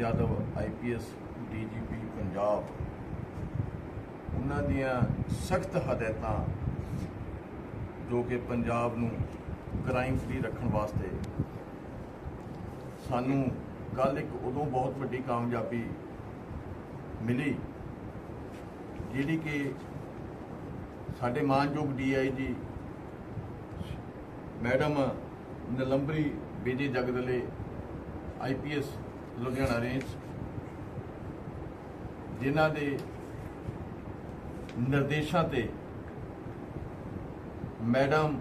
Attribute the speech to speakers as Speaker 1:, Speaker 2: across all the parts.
Speaker 1: Yadav IPS DGP Punjab. ਉਹਨਾਂ ਦੀਆਂ ਸਖਤ ਹਦਾਇਤਾਂ ਜੋ ਕਿ ਪੰਜਾਬ ਨੂੰ ਕ੍ਰਾਈਮ ਫਰੀ ਰੱਖਣ ਵਾਸਤੇ ਸਾਨੂੰ ਕੱਲ ਇੱਕ ਉਦੋਂ ਬਹੁਤ ਵੱਡੀ ਕਾਮਯਾਬੀ ਮਿਲੀ, ਜਿਹੜੀ ਕਿ ਸਾਡੇ ਮਾਨਯੋਗ DIG madam Nilambari Vijay Jagdale IPS Ludhiana range, ਜਿਨ੍ਹਾਂ ਦੇ ਨਿਰਦੇਸ਼ਾਂ ਤੇ madam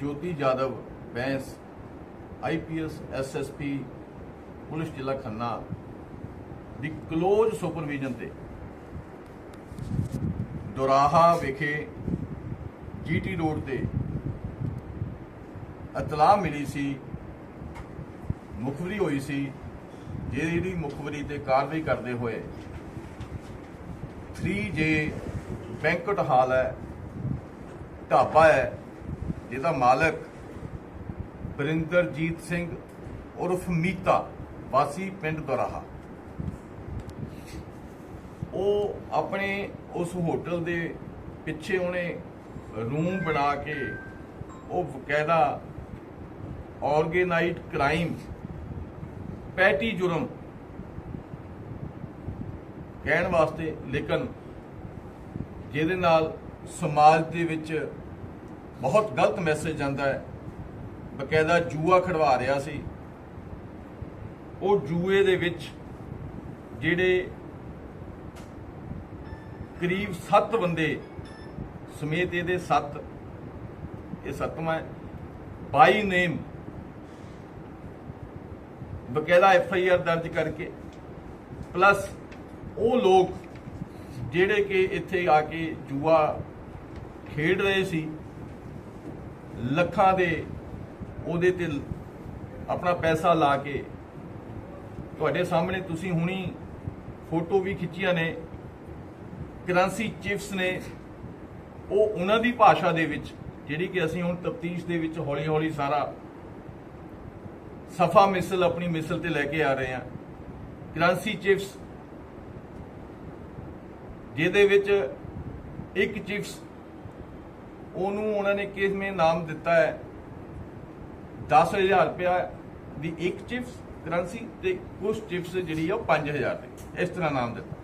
Speaker 1: Jyoti Jadhav Bains IPS SSP police ਜ਼ਿਲ੍ਹਾ ਖੰਨਾ ਦੀ ਕਲੋਜ਼ ਸੁਪਰਵੀਜ਼ਨ ਤੇ ਦੁਰਾਹਾ ਵਿਖੇ ਜੀਟੀ ਰੋਡ ਤੇ ਇਤਲਾਹ ਮਿਲੀ ਸੀ, ਮੁਖਬਰੀ ਹੋਈ ਸੀ ਜਿਹੜੀ ਮੁਖਬਰੀ ਤੇ ਕਾਰਵਾਈ ਕਰਦੇ ਹੋਏ 3J ਬੈਂਕਟ ਹਾਲ ਹੈ, ਢਾਬਾ ਹੈ, ਜਿਹਦਾ ਮਾਲਕ ਬਰਿੰਦਰਜੀਤ ਸਿੰਘ ਉਰਫ ਮੀਤਾ, ਵਾਸੀ ਪਿੰਡ ਦੁਰਾਹਾ। ਉਹ ਆਪਣੇ ਉਸ ਹੋਟਲ ਦੇ ਪਿੱਛੇ ਉਹਨੇ ਰੂਮ ਬਣਾ ਕੇ ਉਹ ਬਕਾਇਦਾ ਆਰਗੇਨਾਈਜ਼ਡ ਕ੍ਰਾਈਮ ਪੈਟੀ ਜੁਰਮ। ਕਹਿਣ ਵਾਸਤੇ ਲੇਕਿਨ ਜਿਹਦੇ ਨਾਲ ਸਮਾਜ ਦੇ ਵਿੱਚ ਬਹੁਤ ਗਲਤ ਮੈਸੇਜ ਜਾਂਦਾ ਹੈ। ਬਕਾਇਦਾ ਜੂਆ ਖੜਵਾ ਰਿਹਾ ਸੀ। ਉਹ ਜੂਏ ਦੇ ਵਿੱਚ ਜਿਹੜੇ ਕਰੀਬ 7 ਬੰਦੇ ਸਮੇਤ ਇਹਦੇ 7 ਇਹ ਸੱਤਵਾਂ ਬਾਈ ਨੇਮ ਬਕਾਇਦਾ ਐਫ ਆਈ ਆਰ ਦਰਜ ਕਰਕੇ ਪਲੱਸ ਉਹ ਲੋਕ ਜਿਹੜੇ ਕਿ ਇੱਥੇ ਆ ਕੇ ਜੂਆ ਖੇਡ ਰਹੇ ਸੀ, ਲੱਖਾਂ ਦੇ ਉਹਦੇ ਤੇ ਆਪਣਾ ਪੈਸਾ ਲਾ ਕੇ, ਤੁਹਾਡੇ ਸਾਹਮਣੇ ਤੁਸੀਂ ਹੁਣੀ ਫੋਟੋ ਵੀ ਖਿੱਚੀਆਂ ਨੇ, ਕਰੰਸੀ ਚਿਪਸ ਨੇ, ਉਹ ਉਹਨਾਂ ਦੀ ਭਾਸ਼ਾ ਦੇ ਵਿੱਚ, ਜਿਹੜੀ ਕਿ ਅਸੀਂ ਹੁਣ ਤਫਤੀਸ਼ ਦੇ ਵਿੱਚ ਹੌਲੀ-ਹੌਲੀ ਸਾਰਾ ਸਫਾ ਮਿਸਲ ਆਪਣੀ ਮਿਸਲ ਤੇ ਲੈ ਕੇ ਆ ਰਹੇ ਹਾਂ। ਕਰੰਸੀ ਚਿਪਸ, ਜਿਹਦੇ ਵਿੱਚ ਇੱਕ ਚਿਪਸ, ਉਹਨੂੰ ਉਹਨਾਂ ਨੇ ਕਿਸਮੇ ਨਾਮ ਦਿੱਤਾ ਹੈ? 10000 ਰੁਪਇਆ ਦੀ ਇੱਕ ਚਿਪਸ ਕਰੰਸੀ ਤੇ ਕੁਝ ਚਿਪਸ ਜਿਹੜੀ ਆ ਉਹ 5000 ਦੀ, ਇਸ ਤਰ੍ਹਾਂ ਨਾਮ ਦਿੱਤਾ।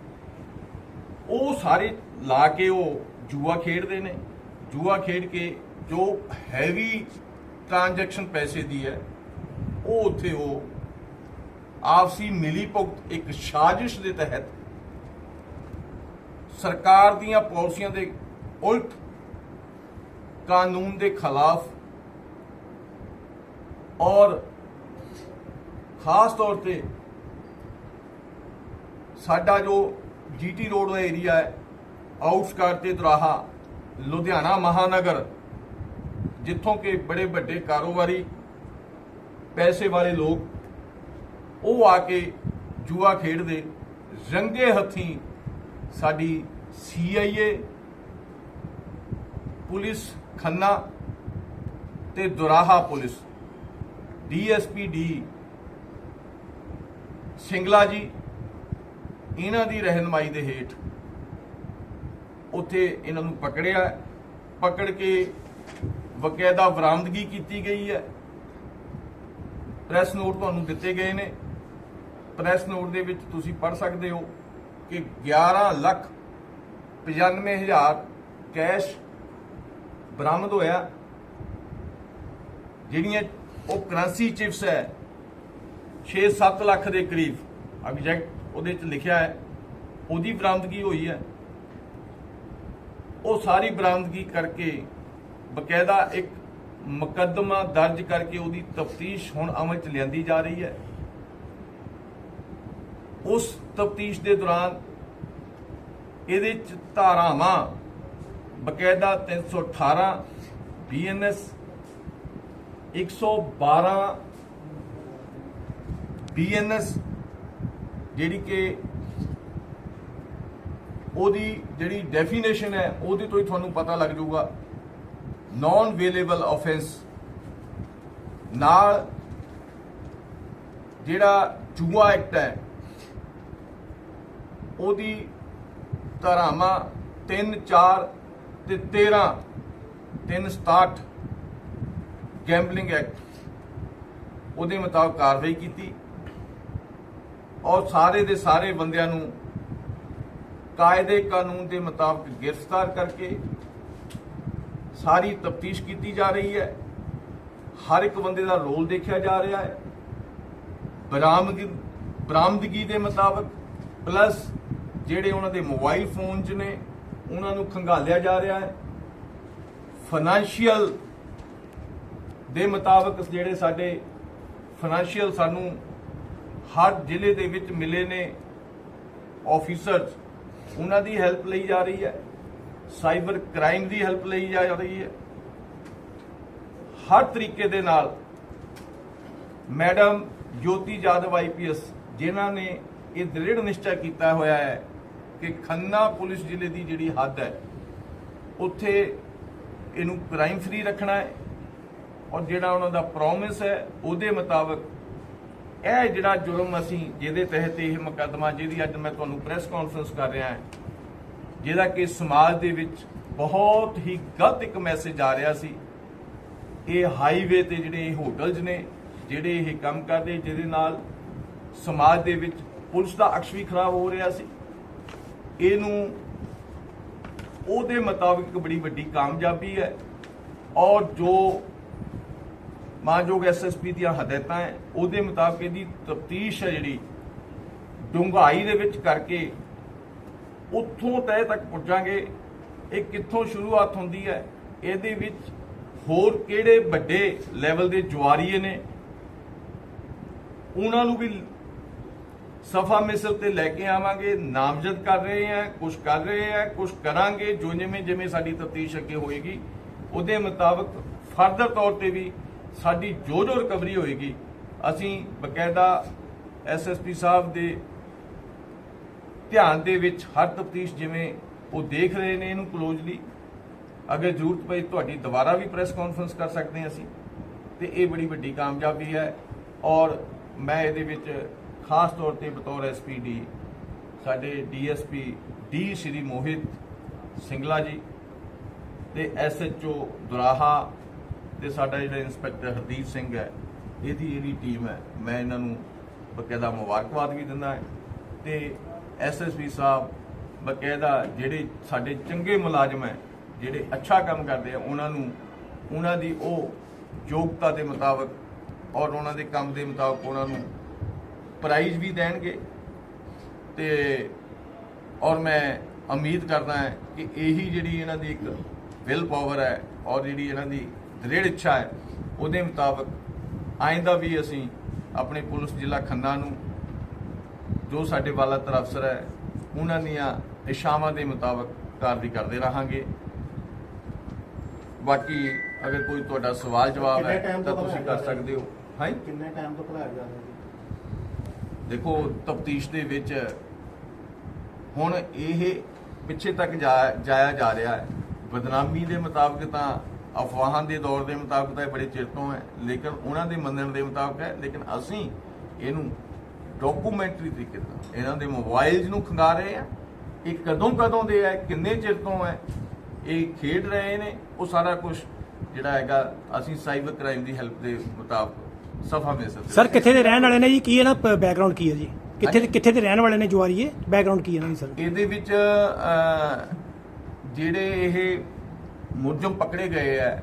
Speaker 1: ਉਹ ਸਾਰੇ ਲਾ ਕੇ ਉਹ ਜੂਆ ਖੇਡਦੇ ਨੇ। ਜੂਆ ਖੇਡ ਕੇ ਜੋ ਹੈਵੀ ਟ੍ਰਾਂਜੈਕਸ਼ਨ ਪੈਸੇ ਦੀ ਹੈ ਉਹ ਉੱਥੇ ਉਹ ਆਪਸੀ ਮਿਲੀ ਭੁਗਤ ਇੱਕ ਸਾਜ਼ਿਸ਼ ਦੇ ਤਹਿਤ ਸਰਕਾਰ ਦੀਆਂ ਪਾਲਿਸੀਆਂ ਦੇ ਉਲਟ ਕਾਨੂੰਨ ਦੇ ਖਿਲਾਫ ਔਰ ਖਾਸ ਤੌਰ ਤੇ ਸਾਡਾ ਜੋ ਜੀਟੀ ਰੋਡ ਦਾ ਏਰੀਆ ਹੈ, ਆਊਟਸਕਰਟ ਤੇ ਦੁਰਾਹਾ, ਲੁਧਿਆਣਾ ਮਹਾਨਗਰ, ਜਿੱਥੋਂ ਕਿ ਬੜੇ ਵੱਡੇ ਕਾਰੋਬਾਰੀ ਪੈਸੇ ਵਾਲੇ ਲੋਕ ਉਹ ਆ ਕੇ ਜੂਆ ਖੇਡਦੇ, ਰੰਗੇ ਹੱਥੀਂ ਸਾਡੀ ਸੀਆਈਏ ਪੁਲਿਸ ਖੰਨਾ ਤੇ Doraha police DSP D Singla ji, ਇਹਨਾਂ ਦੀ ਰਹਿਨਮਾਈ ਦੇ ਹੇਠ ਉੱਥੇ ਇਹਨਾਂ ਨੂੰ ਪਕੜਿਆ, ਪਕੜ ਕੇ ਬਕਾਇਦਾ ਬਰਾਮਦਗੀ ਕੀਤੀ ਗਈ ਹੈ। ਪ੍ਰੈਸ ਨੋਟ ਤੁਹਾਨੂੰ ਦਿੱਤੇ ਗਏ ਨੇ। ਪ੍ਰੈਸ ਨੋਟ ਦੇ ਵਿੱਚ ਤੁਸੀਂ ਪੜ੍ਹ ਸਕਦੇ ਹੋ ਕਿ 11 ਲੱਖ 95 ਹਜ਼ਾਰ ਕੈਸ਼ ਬਰਾਮਦ ਹੋਇਆ। ਜਿਹੜੀਆਂ ਉਹ ਕਰੰਸੀ ਚਿਪਸ ਹੈ 6-7 ਲੱਖ ਦੇ ਕਰੀਬ। ਐਗਜ਼ੈਕਟ ਉਹਦੇ ਚ ਲਿਖਿਆ ਹੈ, ਉਹਦੀ ਬਰਾਮਦਗੀ ਹੋਈ ਹੈ। ਉਹ ਸਾਰੀ ਬਰਾਮਦਗੀ ਕਰਕੇ ਬਕਾਇਦਾ ਇੱਕ ਮੁਕੱਦਮਾ ਦਰਜ ਕਰਕੇ ਉਹਦੀ ਤਫਤੀਸ਼ ਹੁਣ ਅਮਲ ਚ ਲਿਆਂਦੀ ਜਾ ਰਹੀ ਹੈ। ਉਸ ਤਫਤੀਸ਼ ਦੇ ਦੌਰਾਨ ਇਹਦੇ ਚ ਧਾਰਾਵਾਂ, ਬਕਾਇਦਾ 318 ਬੀਐਨਐਸ 112 ਬੀਐਨਐਸ ਜਿਹੜੀ ਕਿ ਉਹਦੀ ਜਿਹੜੀ ਡੈਫੀਨੇਸ਼ਨ ਹੈ, ਉਹਦੇ ਤੋਂ ਹੀ ਤੁਹਾਨੂੰ ਪਤਾ ਲੱਗ ਜਾਊਗਾ ਨਾਨ ਵੇਲੇਬਲ ਆਫੈਂਸ ਨਾਲ ਜਿਹੜਾ ਜੂਆ ਐਕਟ ਹੈ, ਉਹਦੀ ਧਾਰਾਵਾਂ 3 4 ਤੇ 13 367 ਗੈਂਬਲਿੰਗ ਐਕਟ ਉਹਦੇ ਮੁਤਾਬਕ ਕਾਰਵਾਈ ਕੀਤੀ ਔਰ ਸਾਰੇ ਦੇ ਸਾਰੇ ਬੰਦਿਆਂ ਨੂੰ ਕਾਇਦੇ ਕਾਨੂੰਨ ਦੇ ਮੁਤਾਬਕ ਗ੍ਰਿਫਤਾਰ ਕਰਕੇ ਸਾਰੀ ਤਫਤੀਸ਼ ਕੀਤੀ ਜਾ ਰਹੀ ਹੈ। ਹਰ ਇੱਕ ਬੰਦੇ ਦਾ ਰੋਲ ਦੇਖਿਆ ਜਾ ਰਿਹਾ ਹੈ। ਬਰਾਮਦਗੀ ਬਰਾਮਦਗੀ ਦੇ ਮੁਤਾਬਕ ਪਲੱਸ ਜਿਹੜੇ ਉਹਨਾਂ ਦੇ ਮੋਬਾਈਲ ਫੋਨ 'ਚ ਨੇ, ਉਹਨਾਂ ਨੂੰ ਖੰਗਾਲਿਆ ਜਾ ਰਿਹਾ ਹੈ। ਫਾਈਨੈਂਸ਼ੀਅਲ ਦੇ ਮੁਤਾਬਕ ਜਿਹੜੇ ਸਾਡੇ ਫਾਈਨੈਂਸ਼ੀਅਲ ਸਾਨੂੰ ਹਰ ਜ਼ਿਲ੍ਹੇ ਦੇ ਵਿੱਚ ਮਿਲੇ ਨੇ ਆਫੀਸਰਸ ਉਹਨਾਂ ਦੀ ਹੈਲਪ ਲਈ ਜਾ ਰਹੀ ਹੈ। ਸਾਈਬਰ ਕ੍ਰਾਈਮ ਦੀ ਹੈਲਪ ਲਈ ਜਾ ਰਹੀ ਹੈ। ਹਰ ਤਰੀਕੇ ਦੇ ਨਾਲ ਮੈਡਮ ਜੋਤੀ ਜਾਦਵ ਆਈਪੀਐਸ ਜਿਨ੍ਹਾਂ ਨੇ ਇਹ ਦ੍ਰਿੜ ਨਿਸ਼ਚਾ ਕੀਤਾ ਹੋਇਆ ਹੈ ਕਿ ਖੰਨਾ ਪੁਲਿਸ ਜ਼ਿਲ੍ਹੇ ਦੀ ਜਿਹੜੀ ਹੱਦ ਹੈ, ਉੱਥੇ ਇਹਨੂੰ ਕ੍ਰਾਈਮ ਫ੍ਰੀ ਰੱਖਣਾ ਹੈ ਔਰ ਜਿਹੜਾ ਉਹਨਾਂ ਦਾ ਪ੍ਰੋਮਿਸ ਹੈ, ਉਹਦੇ ਮੁਤਾਬਕ ਇਹ ਜਿਹੜਾ ਜੁਰਮ ਅਸੀਂ ਜਿਹਦੇ ਤਹਿਤ ਇਹ ਮੁਕੱਦਮਾ ਜਿਹਦੀ ਅੱਜ ਮੈਂ ਤੁਹਾਨੂੰ ਪ੍ਰੈਸ ਕਾਨਫਰੰਸ ਕਰ ਰਿਹਾ ਹਾਂ ਜਿਹਦਾ ਕਿ ਸਮਾਜ ਦੇ ਵਿੱਚ ਬਹੁਤ ਹੀ ਗਲਤ ਇੱਕ ਮੈਸੇਜ ਆ ਰਿਹਾ ਸੀ। ਇਹ ਹਾਈਵੇ ਤੇ ਜਿਹੜੇ ਇਹ ਹੋਟਲਸ ਨੇ, ਜਿਹੜੇ ਇਹ ਕੰਮ ਕਰਦੇ, ਜਿਹਦੇ ਨਾਲ ਸਮਾਜ ਦੇ ਵਿੱਚ ਪੁਲਿਸ ਦਾ ਅਕਸ਼ ਵੀ ਖਰਾਬ ਹੋ ਰਿਹਾ ਸੀ। ਇਹਨੂੰ ਉਹਦੇ ਮੁਤਾਬਕ ਬੜੀ ਵੱਡੀ ਕਾਮਯਾਬੀ ਹੈ ਔਰ ਜੋ ਮਾਨਯੋਗ ਐਸਐਸਪੀ ਦੀਆਂ ਹਦਾਇਤਾਂ ਹੈ, ਉਹਦੇ ਮੁਤਾਬਕ ਇਹਦੀ ਤਫਤੀਸ਼ ਹੈ ਜਿਹੜੀ ਡੂੰਘਾਈ ਦੇ ਵਿੱਚ ਕਰਕੇ ਉੱਥੋਂ ਤਹਿ ਤੱਕ ਪੁੱਜਾਂਗੇ। ਇਹ ਕਿੱਥੋਂ ਸ਼ੁਰੂਆਤ ਹੁੰਦੀ ਹੈ? ਇਹਦੇ ਵਿੱਚ ਹੋਰ ਕਿਹੜੇ ਵੱਡੇ ਲੈਵਲ ਦੇ ਜੁਆਰੀਏ ਨੇ? ਉਹਨਾਂ ਨੂੰ ਵੀ ਸਫਾ ਮਿਸਲ ਤੇ ਲੈ ਕੇ ਆਵਾਂਗੇ। ਨਾਮਜ਼ਦ ਕਰ ਰਹੇ ਆ ਕੁਝ ਕਰ ਰਹੇ ਆ ਕੁਝ ਕਰਾਂਗੇ, ਜੋ ਜਿਵੇਂ ਜਿਵੇਂ ਸਾਡੀ ਤਫਤੀਸ਼ ਅੱਗੇ ਹੋਏਗੀ। ਉਹਦੇ ਮੁਤਾਬਕ ਫਰਦਰ ਤੌਰ ਤੇ ਵੀ ਸਾਡੀ ਜੋ ਜੋ ਰਿਕਵਰੀ ਹੋਏਗੀ। ਅਸੀਂ ਬਕਾਇਦਾ ਐਸਐਸਪੀ ਸਾਹਿਬ ਦੇ ਧਿਆਨ ਦੇ ਵਿੱਚ ਹਰ ਤਫਤੀਸ਼ ਜਿਵੇਂ ਉਹ ਦੇਖ ਰਹੇ ਨੇ ਇਹਨੂੰ ਕਲੋਜ਼ਲੀ ਅਗਰ ਜ਼ਰੂਰਤ ਪਈ ਤੁਹਾਡੀ ਦੁਬਾਰਾ ਵੀ ਪ੍ਰੈਸ ਕਾਨਫਰੰਸ ਕਰ ਸਕਦੇ ਹਾਂ ਅਸੀਂ, ਤੇ ਇਹ ਬੜੀ ਵੱਡੀ ਕਾਮਯਾਬੀ ਹੈ ਔਰ ਮੈਂ ਇਹਦੇ ਵਿੱਚ ਖਾਸ ਤੌਰ ਤੇ ਬਤੌਰ ਐਸਪੀਡੀ ਸਾਡੇ ਡੀਐਸਪੀ ਡੀ ਸ਼੍ਰੀ ਮੋਹਿਤ ਸਿੰਗਲਾ ਜੀ ਤੇ ਐਸਐਚਓ ਦੁਰਾਹਾ ਤੇ ਸਾਡਾ ਜਿਹੜਾ ਇੰਸਪੈਕਟਰ ਹਰਦੀਪ ਸਿੰਘ ਹੈ, ਇਹਦੀ ਜਿਹੜੀ ਟੀਮ ਹੈ, ਮੈਂ ਇਹਨਾਂ ਨੂੰ ਬਕਾਇਦਾ ਮੁਬਾਰਕਬਾਦ ਵੀ ਦਿੰਦਾ ਹਾਂ ਤੇ ਐਸਐਸਪੀ ਸਾਹਿਬ, ਬਕਾਇਦਾ ਜਿਹੜੇ ਸਾਡੇ ਚੰਗੇ ਮੁਲਾਜ਼ਮ ਹੈ, ਜਿਹੜੇ ਅੱਛਾ ਕੰਮ ਕਰਦੇ ਆ, ਉਹਨਾਂ ਨੂੰ, ਉਹਨਾਂ ਦੀ ਉਹ ਯੋਗਤਾ ਦੇ ਮੁਤਾਬਕ ਔਰ ਉਹਨਾਂ ਦੇ ਕੰਮ ਦੇ ਮੁਤਾਬਕ ਉਹਨਾਂ ਨੂੰ ਪ੍ਰਾਈਜ਼ ਵੀ ਦੇਣਗੇ। ਤੇ ਔਰ ਮੈਂ ਉਮੀਦ ਕਰਦਾ ਹਾਂ ਕਿ ਇਹੀ ਜਿਹੜੀ ਇਹਨਾਂ ਦੀ ਇੱਕ ਵਿਲ ਪਾਵਰ ਹੈ ਔਰ ਜਿਹੜੀ ਇਹਨਾਂ ਦੀ ਦ੍ਰਿੜ ਇੱਛਾ ਹੈ, ਉਹਦੇ ਮੁਤਾਬਕ ਆਇੰਦਾ ਵੀ ਅਸੀਂ ਆਪਣੇ ਪੁਲਿਸ ਜ਼ਿਲ੍ਹਾ ਖੰਨਾ ਨੂੰ ਜੋ ਸਾਡੇ ਵਾਲਾਤਰ ਅਫਸਰ ਹੈ ਉਹਨਾਂ ਦੀਆਂ ਇਸ਼ਾਵਾਂ ਦੇ ਮੁਤਾਬਕ ਕਾਰਵਾਈ ਕਰਦੇ ਰਹਾਂਗੇ। ਬਾਕੀ ਅਗਰ ਕੋਈ ਤੁਹਾਡਾ ਸਵਾਲ ਜਵਾਬ ਹੈ ਤਾਂ ਤੁਸੀਂ ਕਰ ਸਕਦੇ ਹੋ। ਹਾਂ?
Speaker 2: ਕਿੰਨੇ ਟਾਈਮ ਤੋਂ ਖਿਲਾਇਆ ਜਾ ਰਿਹਾ
Speaker 1: ਦੇਖੋ ਤਫਤੀਸ਼ ਦੇ ਵਿੱਚ ਹੁਣ ਇਹ ਪਿੱਛੇ ਤੱਕ ਜਾਇਆ ਜਾ ਰਿਹਾ ਹੈ। ਬਦਨਾਮੀ ਦੇ ਮੁਤਾਬਕ ਤਾਂ ਅਫਵਾਹਾਂ ਦੇ ਦੌਰ ਦੇ ਮੁਤਾਬਕ ਤਾਂ ਇਹ ਬੜੇ ਚਿਰ ਤੋਂ ਹੈ ਲੇਕਿਨ ਉਹਨਾਂ ਦੇ ਮੰਨਣ ਦੇ ਮੁਤਾਬਕ ਹੈ ਲੇਕਿਨ ਅਸੀਂ ਇਹਨੂੰ ਡਾਕੂਮੈਂਟਰੀ ਤਰੀਕੇ ਨਾਲ। ਇਹਨਾਂ ਦੇ ਮੋਬਾਈਲਸ ਨੂੰ ਖੰਗਾ ਰਹੇ ਆ। ਇਹ ਕਦੋਂ ਕਦੋਂ ਦੇ ਹੈ ਕਿੰਨੇ ਚਿਰ ਤੋਂ ਹੈ ਇਹ ਖੇਡ ਰਹੇ ਨੇ। ਉਹ ਸਾਰਾ ਕੁਝ ਜਿਹੜਾ ਹੈਗਾ ਅਸੀਂ ਸਾਈਬਰ ਕ੍ਰਾਈਮ ਦੀ ਹੈਲਪ ਦੇ ਮੁਤਾਬਕ ਸਫਾ ਮਿਲ ਸਕਦੇ।
Speaker 3: ਸਰ ਕਿੱਥੇ ਦੇ ਰਹਿਣ ਵਾਲੇ ਨੇ ਜੀ? ਕੀ ਇਹਨਾਂ ਬੈਕਗ੍ਰਾਉਂਡ ਕੀ ਹੈ ਜੀ? ਕਿੱਥੇ। ਕਿੱਥੇ ਦੇ ਰਹਿਣ ਵਾਲੇ ਨੇ ਜਵਾਰੀਏ ਬੈਕਗ੍ਰਾਉਂਡ ਕੀ ਹੈ ਇਹਨਾਂ ਦੀ ਸਰ
Speaker 1: ਇਹਦੇ ਵਿੱਚ ਜਿਹੜੇ ਇਹ ਮੁਲਜ਼ਮ ਪਕੜੇ ਗਏ ਆ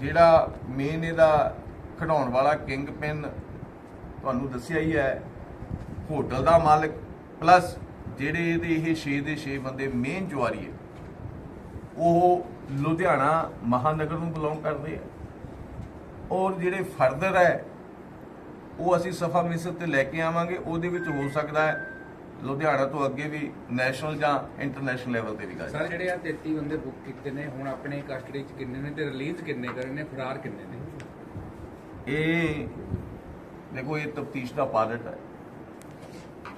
Speaker 1: ਜਿਹੜਾ ਮੇਨ ਇਹਦਾ ਖਡਾਉਣ ਵਾਲਾ ਕਿੰਗ ਪਿਨ ਤੁਹਾਨੂੰ ਦੱਸਿਆ ਹੀ ਹੈ ਹੋਟਲ ਦਾ ਮਾਲਕ ਪਲੱਸ ਜਿਹੜੇ ਇਹਦੇ ਇਹ 6 ਦੇ 6 ਬੰਦੇ ਮੇਨ ਜੁਆਰੀ ਹੈ ਉਹ ਲੁਧਿਆਣਾ ਮਹਾਨਗਰ ਨੂੰ ਬਿਲੋਂਗ ਕਰਦੇ ਆ। ਔਰ ਜਿਹੜੇ ਫਰਦਰ ਹੈ ਉਹ ਅਸੀਂ ਸਫਾ ਮਿਸਰ ਤੇ ਲੈ ਕੇ ਆਵਾਂਗੇ ਉਹਦੇ ਵਿੱਚ ਹੋ ਸਕਦਾ ਹੈ ਲੁਧਿਆਣਾ ਤੋਂ ਅੱਗੇ ਵੀ ਨੈਸ਼ਨਲ ਜਾਂ ਇੰਟਰਨੈਸ਼ਨਲ ਲੈਵਲ ਤੇ ਵੀ ਗੱਲ।
Speaker 4: ਸਰ ਜਿਹੜੇ ਆ 33 ਬੰਦੇ ਬੁੱਕ ਕੀਤੇ ਨੇ ਹੁਣ ਆਪਣੇ ਕਸਟਡੀ ਚ ਕਿੰਨੇ ਨੇ ਤੇ ਰਿਲੀਜ਼ ਕਿੰਨੇ ਕਰੇ ਨੇ ਫਰਾਰ ਕਿੰਨੇ ਨੇ?
Speaker 1: ਇਹ ਦੇਖੋ ਇਹ ਤਫਤੀਸ਼ ਦਾ ਪਾਰਟ ਹੈ।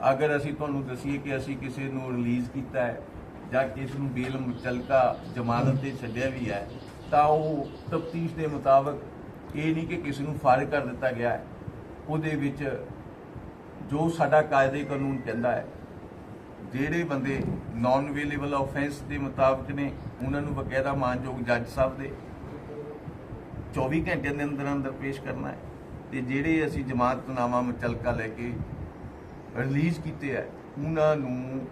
Speaker 1: ਅਗਰ ਅਸੀਂ ਤੁਹਾਨੂੰ ਦਸੀਏ ਕਿ ਅਸੀਂ ਕਿਸੇ ਨੂੰ ਰਿਲੀਜ਼ ਕੀਤਾ ਹੈ ਜਾਂ ਕਿਸ ਨੂੰ ਬੇਲ ਮੁਚਲਕਾ ਜ਼ਮਾਨਤ ਤੇ ਛੱਡਿਆ ਵੀ ਹੈ, ਤਾਂ ਉਹ ਤਫਤੀਸ਼ ਦੇ ਮੁਤਾਬਕ ਇਹ ਨਹੀਂ ਕਿ ਕਿਸੇ ਨੂੰ ਫਾਰਿਗ ਕਰ ਦਿੱਤਾ ਗਿਆ ਹੈ। ਉਹਦੇ ਵਿੱਚ ਜੋ ਸਾਡਾ ਕਾਇਦੇ ਕਾਨੂੰਨ ਕਹਿੰਦਾ ਹੈ, ਜਿਹੜੇ ਬੰਦੇ ਨਾਨ ਅਵੇਲੇਬਲ ਆਫੈਂਸ ਦੇ ਮੁਤਾਬਕ ਨੇ, ਉਹਨਾਂ ਨੂੰ ਬਕਾਇਦਾ ਮਾਨਯੋਗ ਜੱਜ ਸਾਹਿਬ ਦੇ 24 ਘੰਟਿਆਂ ਦੇ ਅੰਦਰ ਅੰਦਰ ਪੇਸ਼ ਕਰਨਾ ਹੈ। ਤੇ ਜਿਹੜੇ ਅਸੀਂ ਜਮਾਨਤਨਾਮਾ ਮੁਚਲਕਾ ਲੈ ਕੇ ਰਿਲੀਜ਼ ਕੀਤੇ ਹੈ ਉਹਨਾਂ ਨੂੰ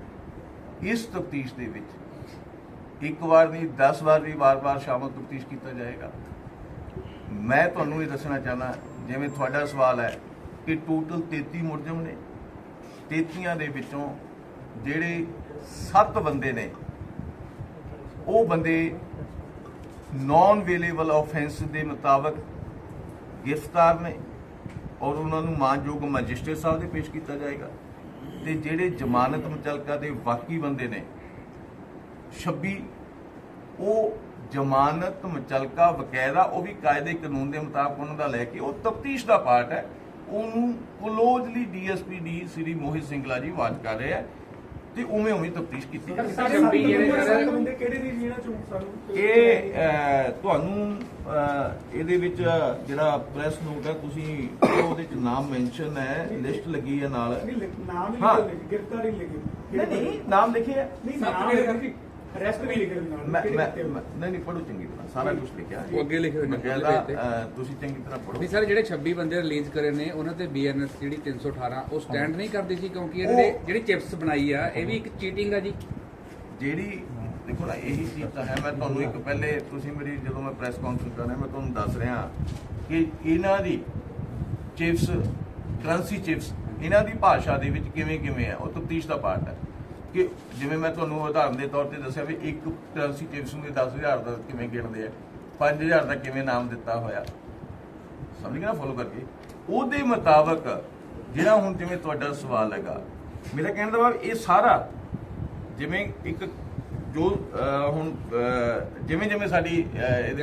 Speaker 1: ਇਸ ਤਫਤੀਸ਼ ਦੇ ਵਿੱਚ ਇੱਕ ਵਾਰ ਨਹੀਂ 10 ਵਾਰ ਵੀ ਵਾਰ-ਵਾਰ ਸ਼ਾਮਲ ਤਫਤੀਸ਼ ਕੀਤਾ ਜਾਏਗਾ। ਮੈਂ ਤੁਹਾਨੂੰ ਇਹ ਦੱਸਣਾ ਚਾਹਨਾ ਜਿਵੇਂ ਤੁਹਾਡਾ ਸਵਾਲ ਹੈ ਕਿ ਟੋਟਲ 33 ਮੁਲਜ਼ਮ ਨੇ 33 ਦੇ ਵਿੱਚੋਂ ਜਿਹੜੇ 7 ਬੰਦੇ ਨੇ, ਉਹ ਬੰਦੇ ਨਾਨ ਵੇਲੇਬਲ ਆਫੈਂਸ ਦੇ ਮੁਤਾਬਕ ਗ੍ਰਿਫਤਾਰ ਨੇ। ਔਰ ਉਹਨਾਂ ਨੂੰ ਮਾਨਯੋਗ ਮੈਜਿਸਟ੍ਰੇਟ ਸਾਹਿਬ ਦੇ ਪੇਸ਼ ਕੀਤਾ ਜਾਏਗਾ। ਤੇ ਜਿਹੜੇ ਜ਼ਮਾਨਤ ਮੁਚਲਕਾ ਦੇ ਬਾਕੀ ਬੰਦੇ ਨੇ 26 ਉਹ ਜ਼ਮਾਨਤ ਮੁਚਲਕਾ ਬਕਾਇਦਾ ਉਹ ਵੀ ਕਾਇਦੇ ਕਾਨੂੰਨ ਦੇ ਮੁਤਾਬਕ ਉਹਨਾਂ ਦਾ ਲੈ ਕੇ ਉਹ ਤਫਤੀਸ਼ ਦਾ ਪਾਰਟ ਹੈ। ਉਹਨੂੰ closely DSP D Shri Mohit Singhla ji watch ਕਰ ਰਹੇ ਹੈ ਤੇ ਉਵੇਂ ਉਵੇਂ ਤਫਤੀਸ਼ ਕੀਤੀ ਜਾ ਰਹੀ ਹੈ। ਇਹ ਤੁਹਾਨੂੰ ਇਹਦੇ ਵਿੱਚ ਜਿਹੜਾ ਪ੍ਰੈਸ ਨੋਟ ਹੈ ਤੁਸੀਂ ਉਹਦੇ ਚ ਨਾਮ ਮੈਂਸ਼ਨ ਹੈ ਲਿਸਟ ਲੱਗੀ ਹੈ ਨਾਲ।
Speaker 5: ਨਾਮ ਹੀ
Speaker 1: ਹਾਂ।
Speaker 5: ਲਿਖੇ ਗ੍ਰਿਫਤਾਰੀ ਲਿਖੇ।
Speaker 1: ਨਹੀਂ ਨਹੀਂ ਨਾਮ ਲਿਖਿਆ
Speaker 5: ਨਹੀਂ ਨਾਮ ਅਰੈਸਟ ਵੀ ਲਿਖੇ ਨਾਲ
Speaker 1: ਮੈਂ
Speaker 5: ਕਿਹੜੇ
Speaker 1: ਮੈਂ
Speaker 5: ਕੀਤੇ ਹੋਏ?
Speaker 1: ਮੈਂ- ਨਹੀਂ ਨਹੀਂ ਪੜੋ ਚੰਗੀ ਤਰ੍ਹਾਂ ਸਾਰਾ ਕੁਝ ਲਿਖਿਆ।
Speaker 4: ਉਹ ਅੱਗੇ ਲਿਖੇ ਹੋਏ ਨੇ,
Speaker 1: ਬਕਾਇਦਾ,
Speaker 4: ਅੱਗੇ ਲਿਖੇ
Speaker 1: ਅਹ, ਤੁਸੀਂ ਚੰਗੀ ਤਰ੍ਹਾਂ ਪੜੋ
Speaker 4: ਨਹੀਂ ਸਰ ਜਿਹੜੇ 26 ਬੰਦੇ ਰਿਲੀਜ਼ ਕਰੇ ਨੇ ਉਹਨਾਂ ਤੇ ਬੀਐਨਐਸ ਜਿਹੜੀ 318 ਉਹ ਸਟੈਂਡ ਨਹੀਂ ਕਰਦੀ ਸੀ ਕਿਉਂਕਿ ਇਹਦੇ ਜਿਹੜੀ ਚਿਪਸ ਬਣਾਈ ਆ ਇਹ ਵੀ ਇੱਕ ਚੀਟਿੰਗ ਆ ਜੀ।
Speaker 1: ਜਿਹੜੀ ਦੇਖੋ ਨਾ, ਇਹੀ ਚੀਜ਼ ਤਾਂ ਹੈ। ਮੈਂ ਤੁਹਾਨੂੰ ਇੱਕ ਪਹਿਲੇ ਤੁਸੀਂ ਮੇਰੀ ਜਦੋਂ ਮੈਂ ਪ੍ਰੈਸ ਕਾਨਫਰੰਸ ਕਰ ਰਿਹਾ, ਮੈਂ ਤੁਹਾਨੂੰ ਦੱਸ ਰਿਹਾ ਕਿ ਇਹਨਾਂ ਦੀ ਚਿਪਸ ਕਰੰਸੀ ਚਿਪਸ ਇਹਨਾਂ ਦੀ ਭਾਸ਼ਾ ਦੇ ਵਿੱਚ ਕਿਵੇਂ ਕਿਵੇਂ ਹੈ ਉਹ ਤਫਤੀਸ਼ ਦਾ ਪਾਰਟ ਹੈ ਕਿ ਜਿਵੇਂ ਮੈਂ ਤੁਹਾਨੂੰ ਉਦਾਹਰਨ ਦੇ ਤੌਰ ਤੇ ਦੱਸਿਆ ਵੀ ਇੱਕ ਕਰੰਸੀ ਚਿਪਸ ਨੂੰ 10000 ਦਾ ਕਿਵੇਂ ਗਿਣਦੇ ਆ 5000 ਦਾ ਕਿਵੇਂ ਨਾਮ ਦਿੱਤਾ ਹੋਇਆ। ਸਮਝ ਗਏ ਨਾ ਫੋਲੋ ਕਰਕੇ? ਉਹਦੇ ਮੁਤਾਬਕ ਜਿਹੜਾ ਹੁਣ ਜਿਵੇਂ ਤੁਹਾਡਾ ਸਵਾਲ ਹੈਗਾ, ਮੇਰਾ ਕਹਿਣ ਦਾ ਭਾਵ ਇਹ ਸਾਰਾ ਜਿਵੇਂ ਇੱਕ ਜੋ ਹੁਣ ਜਿਵੇਂ ਜਿਵੇਂ ਸਾਡੀ ਇਹਦੇ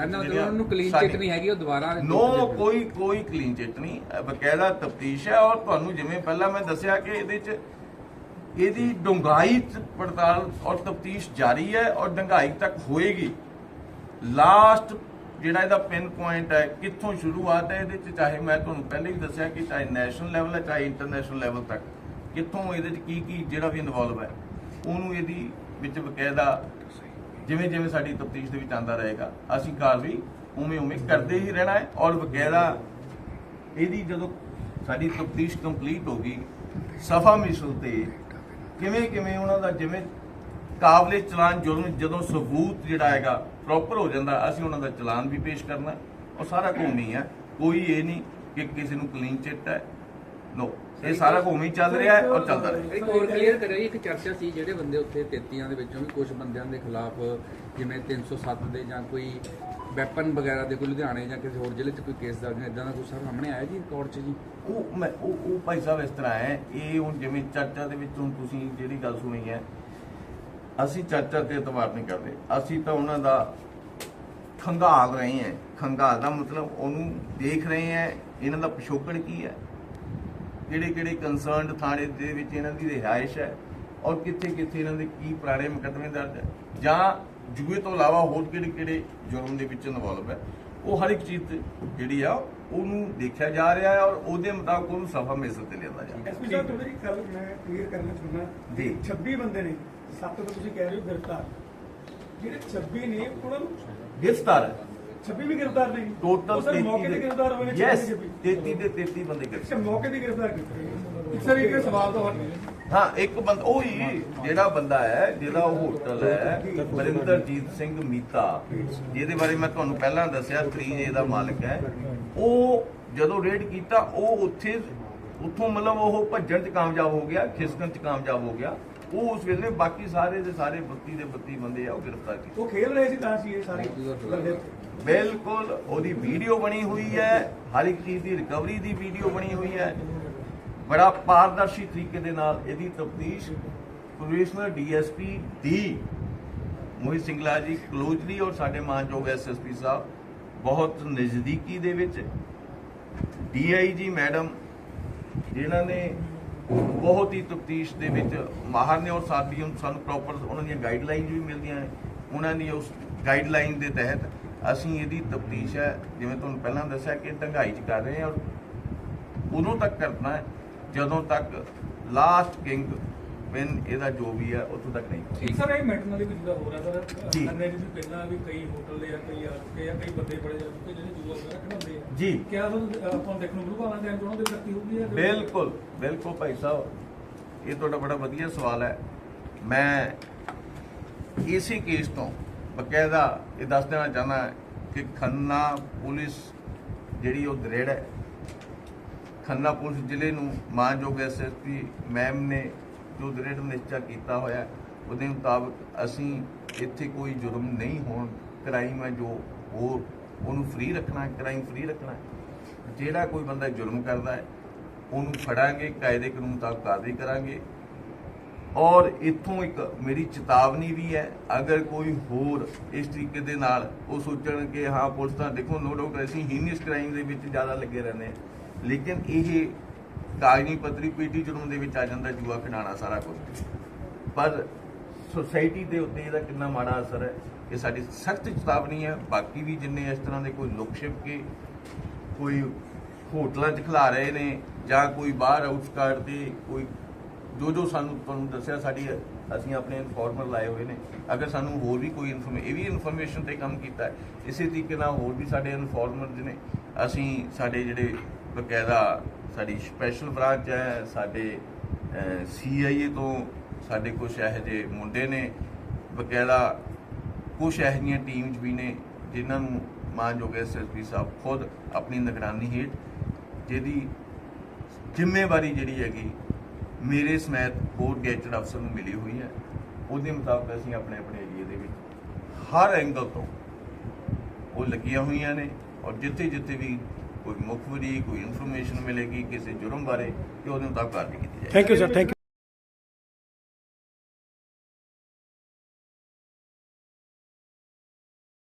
Speaker 4: ਕਲੀਨ ਚਿੱਟ ਨਹੀਂ ਹੈਗੀ ਉਹ ਦੁਬਾਰਾ
Speaker 1: ਨੋ ਕੋਈ ਕੋਈ ਕਲੀਨ ਚਿੱਟ ਨਹੀਂ ਬਕਾਇਦਾ ਤਫਤੀਸ਼ ਹੈ ਔਰ ਤੁਹਾਨੂੰ ਜਿਵੇਂ ਪਹਿਲਾਂ ਮੈਂ ਦੱਸਿਆ ਕਿ ਇਹਦੇ ਚ ਇਹਦੀ ਡੂੰਘਾਈ ਚ ਪੜਤਾਲ ਔਰ ਤਫਤੀਸ਼ ਜਾਰੀ ਹੈ ਔਰ ਡੂੰਘਾਈ ਤੱਕ ਹੋਏਗੀ। ਲਾਸਟ ਜਿਹੜਾ ਇਹਦਾ ਪਿਨ ਪੁਆਇੰਟ ਹੈ ਕਿੱਥੋਂ ਸ਼ੁਰੂਆਤ ਹੈ ਇਹਦੇ ਚ ਚਾਹੇ ਮੈਂ ਤੁਹਾਨੂੰ ਪਹਿਲੇ ਵੀ ਦੱਸਿਆ ਕਿ ਚਾਹੇ ਨੈਸ਼ਨਲ ਲੈਵਲ ਹੈ ਚਾਹੇ ਇੰਟਰਨੈਸ਼ਨਲ ਲੈਵਲ ਤੱਕ ਕਿੱਥੋਂ ਇਹਦੇ ਚ ਕੀ ਕੀ ਜਿਹੜਾ ਵੀ ਇਨਵੋਲਵ ਹੈ ਉਹਨੂੰ ਇਹਦੀ ਵਿੱਚ ਬਕਾਇਦਾ ਜਿਵੇਂ ਜਿਵੇਂ ਸਾਡੀ ਤਫਤੀਸ਼ ਦੇ ਵਿੱਚ ਆਂਦਾ ਰਹੇਗਾ, ਅਸੀਂ ਕਾਰਵਾਈ ਉਵੇਂ ਉਵੇਂ ਕਰਦੇ ਹੀ ਰਹਿਣਾ ਹੈ ਔਰ ਬਕਾਇਦਾ ਇਹਦੀ ਜਦੋਂ ਸਾਡੀ ਤਫਤੀਸ਼ ਕੰਪਲੀਟ ਹੋ ਗਈ, ਸਫਾ ਮਿਸਲ ਤੇ ਕਿਵੇਂ ਕਿਵੇਂ ਉਹਨਾਂ ਦਾ ਜਿਵੇਂ ਕਾਬਲੇ ਚਲਾਨ ਜੁਰਮ ਜਦੋਂ ਸਬੂਤ ਜਿਹੜਾ ਹੈਗਾ ਪ੍ਰੋਪਰ ਹੋ ਜਾਂਦਾ, ਅਸੀਂ ਉਹਨਾਂ ਦਾ ਚਲਾਨ ਵੀ ਪੇਸ਼ ਕਰਨਾ ਉਹ ਸਾਰਾ ਘੂਮੀ ਹੈ, ਕੋਈ ਇਹ ਨਹੀਂ ਕਿ ਕਿਸੇ ਨੂੰ ਕਲੀਨ ਚਿੱਟ ਹੈ। ਨੋ ਇਹ ਸਾਰਾ ਘੂਮੀ ਚੱਲ ਰਿਹਾ ਹੈ ਔਰ ਚੱਲਦਾ ਰਹੇ।
Speaker 4: ਇੱਕ ਹੋਰ ਕਲੀਅਰ ਕਰਿਆ ਜੀ, ਇੱਕ ਚਰਚਾ ਸੀ ਜਿਹੜੇ ਬੰਦੇ ਉੱਥੇ 33 ਦੇ ਵਿੱਚੋਂ ਵੀ ਕੁਝ ਬੰਦਿਆਂ ਦੇ ਖਿਲਾਫ ਜਿਵੇਂ 307 ਦੇ ਜਾਂ ਕੋਈ ਵੈਪਨ ਵਗੈਰਾ ਦੇ ਕੋਈ ਲੁਧਿਆਣੇ ਜਾਂ ਕਿਸੇ ਹੋਰ ਜ਼ਿਲ੍ਹੇ 'ਚ ਕੋਈ ਕੇਸ ਦਰਜ ਇਦਾਂ ਦਾ ਕੁਝ ਸਰ ਸਾਹਮਣੇ ਆਇਆ ਜੀ ਰਿਕਾਰਡ 'ਚ ਜੀ?
Speaker 1: ਉਹ ਮੈਂ ਉਹ ਉਹ ਭਾਈ ਸਾਹਿਬ ਇਸ ਤਰ੍ਹਾਂ ਹੈ ਇਹ ਹੁਣ ਜਿਵੇਂ ਚਰਚਾ ਦੇ ਵਿੱਚ ਹੁਣ ਤੁਸੀਂ ਜਿਹੜੀ ਗੱਲ ਸੁਣੀ ਹੈ ਅਸੀਂ ਚਰਚਾ ਤੇ ਇਤਬਾਰ ਨਹੀਂ ਕਰਦੇ। ਅਸੀਂ ਤਾਂ ਉਹਨਾਂ ਦਾ ਖੰਗਾਲ ਰਹੇ ਹਾਂ। ਖੰਗਾਲ ਦਾ ਮਤਲਬ ਉਹਨੂੰ ਦੇਖ ਰਹੇ ਹਾਂ ਇਹਨਾਂ ਦਾ ਪਿਛੋਕੜ ਕੀ ਹੈ? ਕਿਹੜੇ ਕਿਹੜੇ ਕੰਸਰਨਡ ਥਾਣੇ ਦੇ ਵਿੱਚ ਇਹਨਾਂ ਦੀ ਰਿਹਾਇਸ਼ ਹੈ ਔਰ ਕਿੱਥੇ ਕਿੱਥੇ ਇਹਨਾਂ ਦੇ ਕੀ ਪੁਰਾਣੇ ਮੁਕੱਦਮੇ ਦਰਜ ਹੈ ਜਾਂ ਜੂਏ ਤੋਂ ਇਲਾਵਾ ਹੋਰ ਕਿਹੜੇ ਕਿਹੜੇ ਜੁਰਮ ਦੇ ਵਿੱਚ ਇਨਵੋਲਵ ਹੈ ਉਹ ਹਰ ਇੱਕ ਚੀਜ਼ ਤੇ ਜਿਹੜੀ ਆ ਉਹਨੂੰ ਦੇਖਿਆ ਜਾ ਰਿਹਾ ਹੈ ਔਰ ਉਹਦੇ ਮੁਤਾਬਕ ਉਹਨੂੰ ਸਫਾ ਮੇਸਰ ਤੇ ਲਿਆਂਦਾ ਜਾ ਰਿਹਾ
Speaker 5: ਐਸਪੀ ਸਾਹਿਬ ਤੁਹਾਡੀ ਗੱਲ ਮੈਂ ਕਲੀਅਰ ਕਰਨਾ ਚਾਹੁੰਦਾ
Speaker 1: ਜੀ।
Speaker 5: 26 ਬੰਦੇ ਨੇ ਸੱਤ ਤਾਂ ਤੁਸੀਂ ਕਹਿ ਰਹੇ ਹੋ ਗ੍ਰਿਫਤਾਰ। ਜਿਹੜੇ 26 ਨੇ ਉਹਨਾਂ ਨੂੰ
Speaker 1: ਗ੍ਰਿਫਤਾਰ ਹੈ।
Speaker 5: 26 ਵੀ ਗ੍ਰਿਫਤਾਰ ਨਹੀਂ।
Speaker 1: ਟੋਟਲ
Speaker 5: ਸਰ ਮੌਕੇ ਤੇ ਗ੍ਰਿਫਤਾਰ ਹੋਏ ਨੇ
Speaker 1: ਯੈਸ
Speaker 5: 26
Speaker 1: 33 ਦੇ 33 ਬੰਦੇ ਗ੍ਰਿਫਤਾਰ
Speaker 5: ਮੌਕੇ ਤੇ ਗ੍ਰਿਫਤਾਰ ਕੀਤੇ ਸਰ ਇੱਕ ਸਵਾਲ ਤਾਂ
Speaker 1: ਹਾਂ ਇੱਕ ਬੰਦਾ ਉਹ ਹੀ ਜਿਹੜਾ ਬੰਦਾ ਹੈ ਜਿਹਦਾ ਉਹ ਹੋਟਲ ਹੈ ਬਰਿੰਦਰਜੀਤ ਸਿੰਘ ਮੀਤਾ ਜਿਹਦੇ ਬਾਰੇ ਮੈਂ ਤੁਹਾਨੂੰ ਪਹਿਲਾਂ ਦੱਸਿਆ 3 ਦਾ ਮਾਲਕ ਹੈ। ਉਹ ਜਦੋਂ ਰੇਡ ਕੀਤਾ ਉਹ ਉੱਥੇ ਉੱਥੋਂ ਮਤਲਬ ਉਹ ਭੱਜਣ 'ਚ ਕਾਮਯਾਬ ਹੋ ਗਿਆ ਖਿਸਕਣ 'ਚ ਕਾਮਯਾਬ ਹੋ ਗਿਆ। ਉਹ ਉਸ ਵੇਲੇ ਬਾਕੀ ਸਾਰੇ ਦੇ ਸਾਰੇ 32 ਦੇ 32 ਬੰਦੇ ਆ ਉਹ ਗ੍ਰਿਫਤਾਰ ਕੀਤੇ।
Speaker 5: ਉਹ ਖੇਲ ਰਹੇ ਸੀ ਤਾਂ ਸੀ ਇਹ ਸਾਰੇ
Speaker 1: ਬਿਲਕੁਲ ਉਹਦੀ ਵੀਡੀਓ ਬਣੀ ਹੋਈ ਹੈ ਹਰ ਇੱਕ ਚੀਜ਼ ਦੀ ਰਿਕਵਰੀ ਦੀ ਵੀਡੀਓ ਬਣੀ ਹੋਈ ਹੈ। ਬੜਾ ਪਾਰਦਰਸ਼ੀ ਤਰੀਕੇ ਦੇ ਨਾਲ ਇਹਦੀ ਤਫਤੀਸ਼ ਪ੍ਰੋਫੈਸ਼ਨਲ ਡੀਐਸਪੀ ਦੀ ਮੋਹਿਤ ਸਿੰਘਲਾ ਜੀ ਕਲੋਜ਼ਲੀ ਔਰ ਸਾਡੇ ਮਾਨਯੋਗ ਐਸਐਸਪੀ ਸਾਹਿਬ ਬਹੁਤ ਨਜ਼ਦੀਕੀ ਦੇ ਵਿੱਚ। ਡੀਆਈਜੀ ਮੈਡਮ ਜਿਨ੍ਹਾਂ ਨੇ ਬਹੁਤ ਹੀ ਤਫਤੀਸ਼ ਦੇ ਵਿੱਚ ਮਾਹਰ ਨੇ ਔਰ ਸਾਡੀ ਹੁਣ ਸਾਨੂੰ ਪ੍ਰੋਪਰ ਉਹਨਾਂ ਦੀਆਂ ਗਾਈਡਲਾਈਨਸ ਵੀ ਮਿਲਦੀਆਂ ਨੇ। ਉਹਨਾਂ ਦੀ ਉਸ ਗਾਈਡਲਾਈਨ ਦੇ ਤਹਿਤ ਅਸੀਂ ਇਹਦੀ ਤਫਤੀਸ਼ ਹੈ। ਜਿਵੇਂ ਤੁਹਾਨੂੰ ਪਹਿਲਾਂ ਦੱਸਿਆ ਕਿ ਢੰਗਾਈ ਚ ਕਰ ਰਹੇ ਹਾਂ ਔਰ ਉਦੋਂ ਤੱਕ ਕਰਨਾ ਹੈ, ਜਦੋਂ ਤੱਕ ਲਾਸਟ ਕਿੰਗ ਵੈਨ ਇਹਦਾ ਜੋ ਵੀ ਹੈ ਉੱਥੋਂ ਤੱਕ ਨਹੀਂ
Speaker 5: ਠੀਕ ਸਰ ਇਹ ਮੈਟਰ ਨਾਲ ਹੀ ਕੁਝ ਦਾ ਹੋ ਰਿਹਾ ਸਰ।
Speaker 1: ਜੀ।
Speaker 5: ਅੰਨੇ ਜੀ ਪਹਿਲਾਂ ਵੀ ਕਈ ਹੋਟਲ ਦੇ ਆ ਕਈ ਆ ਚੁੱਕੇ ਆ ਕਈ ਬੰਦੇ ਬੜੇ ਜਾ ਚੁੱਕੇ ਜਿਹੜੇ ਜੂਆ ਵਗੈਰਾ ਖਿਡਾਉਂਦੇ ਆ।
Speaker 1: ਜੀ।
Speaker 5: ਕਿਆ ਦੇਖਣ ਨੂੰ ਮਿਲੂਗਾ ਟਾਈਮ ਉਹਨਾਂ ਦੇ ਵਿਅਕਤੀ ਹੋਊਗੀ ਜਾਂ
Speaker 1: ਬਿਲਕੁਲ ਬਿਲਕੁਲ ਭਾਈ ਸਾਹਿਬ। ਇਹ ਤੁਹਾਡਾ ਬੜਾ ਵਧੀਆ ਸਵਾਲ ਹੈ। ਮੈਂ ਇਸੇ ਕੇਸ ਤੋਂ ਬਕਾਇਦਾ ਇਹ ਦੱਸ ਦੇਣਾ ਚਾਹੁੰਦਾ ਕਿ ਖੰਨਾ ਪੁਲਿਸ ਜਿਹੜੀ ਉਹ ਦਰੇੜ ਹੈ। ਖੰਨਾ ਪੁਲਿਸ ਜ਼ਿਲ੍ਹੇ ਨੂੰ ਮਾਨਯੋਗ ਐਸਐਸਪੀ ਮੈਮ ਨੇ ਜੋ ਦ੍ਰਿੜ ਨਿਸ਼ਚਾ ਕੀਤਾ ਹੋਇਆ ਉਹਦੇ ਮੁਤਾਬਕ ਅਸੀਂ ਇੱਥੇ ਕੋਈ ਜੁਰਮ ਨਹੀਂ ਹੋਣ ਕ੍ਰਾਈਮ ਹੈ ਜੋ ਉਹ ਉਹਨੂੰ ਫ੍ਰੀ ਰੱਖਣਾ ਕ੍ਰਾਈਮ ਫ੍ਰੀ ਰੱਖਣਾ ਜਿਹੜਾ ਕੋਈ ਬੰਦਾ ਜੁਰਮ ਕਰਦਾ ਹੈ, ਉਹਨੂੰ ਫੜਾਂਗੇ, ਕਾਇਦੇ ਕਾਨੂੰਨ ਮੁਤਾਬਕ ਕਾਰਵਾਈ ਕਰਾਂਗੇ। ਔਰ ਇੱਥੋਂ ਇੱਕ ਮੇਰੀ ਚੇਤਾਵਨੀ ਵੀ ਹੈ, ਅਗਰ ਕੋਈ ਹੋਰ ਇਸ ਤਰੀਕੇ ਦੇ ਨਾਲ ਉਹ ਸੋਚਣ ਕਿ ਹਾਂ, ਪੁਲਿਸ ਤਾਂ ਦੇਖੋ ਨੋ ਡਾਊਟ ਅਸੀਂ ਹੀਨੀਅਸ ਕ੍ਰਾਈਮ ਦੇ ਵਿੱਚ ਜ਼ਿਆਦਾ ਲੱਗੇ ਰਹਿੰਦੇ ਹਾਂ। ਲੇਕਿਨ ਇਹ ਕਾਗਜ਼ੀ ਪੱਤਰੀ ਪੀਟੀ ਜੁਰਮ ਦੇ ਵਿੱਚ ਆ ਜਾਂਦਾ ਜੂਆ ਖਿਡਾਣਾ, ਸਾਰਾ ਕੁਝ ਪਰ ਸੋਸਾਇਟੀ ਦੇ ਉੱਤੇ ਇਹਦਾ ਕਿੰਨਾ ਮਾੜਾ ਅਸਰ ਹੈ ਇਹ ਸਾਡੀ ਸਖਤ ਚੇਤਾਵਨੀ ਹੈ। ਬਾਕੀ ਵੀ ਜਿੰਨੇ ਇਸ ਤਰ੍ਹਾਂ ਦੇ ਕੋਈ ਲੁਕ ਛਿਪ ਕੇ ਕੋਈ ਹੋਟਲਾਂ 'ਚ ਖਿਲਾ ਰਹੇ ਨੇ ਜਾਂ ਕੋਈ ਬਾਹਰ ਆਊਟਸਕਰਟ ਤੇ ਕੋਈ ਜੋ ਜੋ ਸਾਨੂੰ ਤੁਹਾਨੂੰ ਦੱਸਿਆ ਸਾਡੀ, ਅਸੀਂ ਆਪਣੇ ਇਨਫੋਰਮਰ ਲਾਏ ਹੋਏ ਨੇ। ਅਗਰ ਸਾਨੂੰ ਹੋਰ ਵੀ ਕੋਈ ਇਨਫੋਰਮੇਸ਼ਨ ਇਹ ਵੀ ਇਨਫੋਰਮੇਸ਼ਨ ਤੇ ਕੰਮ ਕੀਤਾ ਹੈ। ਇਸੇ ਤਰੀਕੇ ਨਾਲ ਹੋਰ ਵੀ ਸਾਡੇ ਇਨਫੋਰਮਰਸ ਨੇ ਅਸੀਂ ਸਾਡੇ ਜਿਹੜੇ ਬਕਾਇਦਾ ਸਾਡੀ ਸਪੈਸ਼ਲ ਬ੍ਰਾਂਚ ਹੈ, ਸਾਡੇ ਸੀਆਈਏ ਤੋਂ ਸਾਡੇ ਕੁਝ ਇਹੋ ਜਿਹੇ ਮੁੰਡੇ ਨੇ ਵਗੈਰਾ ਕੁਝ ਇਹੋ ਜਿਹੀਆਂ ਟੀਮਸ ਵੀ ਨੇ, ਜਿਨ੍ਹਾਂ ਨੂੰ ਮਾਨਯੋਗ ਐਸਐਸਪੀ ਸਾਹਿਬ ਖੁਦ ਆਪਣੀ ਨਿਗਰਾਨੀ ਹੇਠ ਜਿਹਦੀ ਜ਼ਿੰਮੇਵਾਰੀ ਜਿਹੜੀ ਹੈਗੀ, ਮੇਰੇ ਸਮੇਤ ਹੋਰ ਗੈਜਟ ਅਫਸਰ ਨੂੰ ਮਿਲੀ ਹੋਈ ਹੈ। ਉਹਦੇ ਮੁਤਾਬਕ ਅਸੀਂ ਆਪਣੇ ਆਪਣੇ ਏਰੀਏ ਦੇ ਵਿੱਚ ਹਰ ਐਂਗਲ ਤੋਂ ਉਹ ਲੱਗੀਆਂ ਹੋਈਆਂ ਨੇ ਔਰ ਜਿੱਥੇ ਜਿੱਥੇ ਵੀ ਕੋਈ ਮੁਖਬਰੀ ਕੋਈ ਇਨਫੋਰਮੇਸ਼ਨ ਮਿਲੇਗੀ ਕਿਸੇ ਜੁਰਮ ਬਾਰੇ, ਤੇ ਉਹਦੇ ਮੁਤਾਬਕ ਕਾਰਵਾਈ ਕੀਤੀ ਜਾਏਗੀ।
Speaker 3: Thank you sir thank